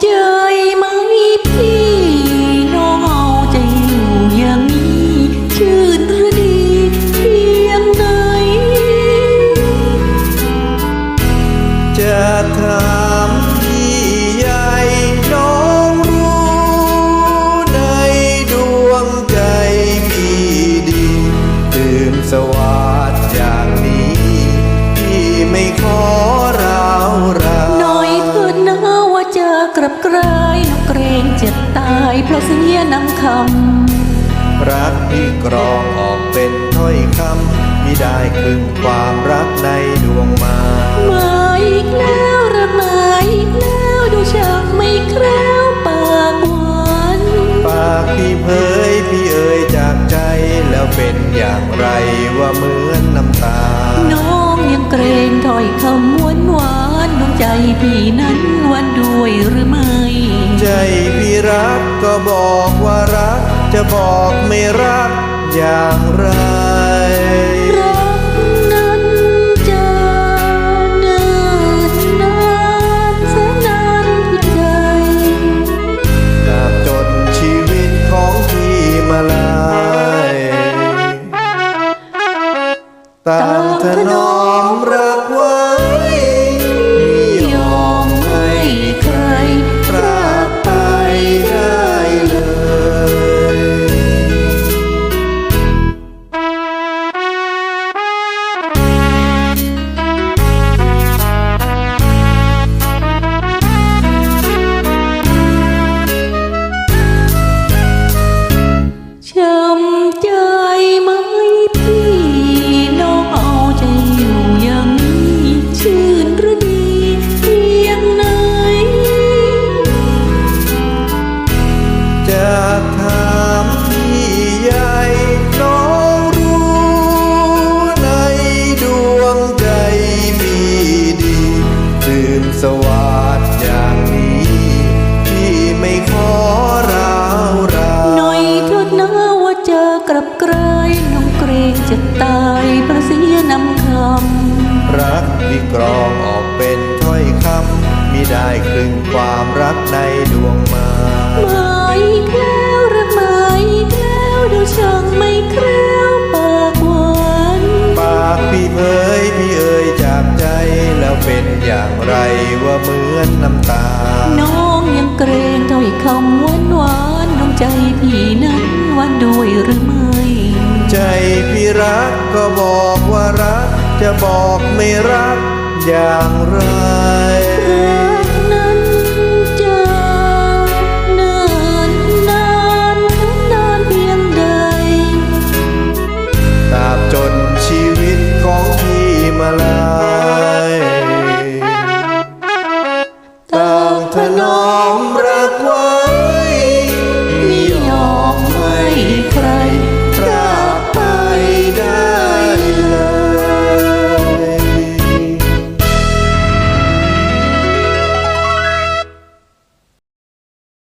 เจยไหมพี่น้องเอาใจอยู่อย่างนี้ ชื่นหรือดีเพียงไหนจะถามพี่ใหญ่น้องรู้ในดวงใจพี่ดี ตื่นสว่าง รับกลายเพราะเสียนำคำ รักที่กรองออกเป็นถ้อยคำมิได้ครึ่งความรักในดวงมามาอีกแล้วระมาอีกแล้วดูช่างไม่แคล้วปากหวานปากพี่เผยพี่เอ่ยจากใจแล้วเป็นอย่างไรว่าเหมือนน้ำตา น้องยังเกรงถ้อยคำ ใจพี่นั้นวันด้วยหรือไม่ ใจพี่รักก็บอกว่ารัก จะบอกไม่รักอย่างไร สวัสดอย่างนี้พี่ไม่ขอร้าวรานหน่อยเถิดนะว่าเจอกลับไกลน้องเกรงจะตายเพราะเสียนำครักที่กรองออกเป็นถ้อยคำมิได้ครึ่งความรักในดวงมา อย่างไรว่าเหมือนน้ำตา น้องยังเกรงถ้อยคำหวานหวานๆน้องใจพี่นั้นหวันด้วยหรือไม่ ใจพี่รักก็บอกว่ารัก จะบอกไม่รักอย่างไร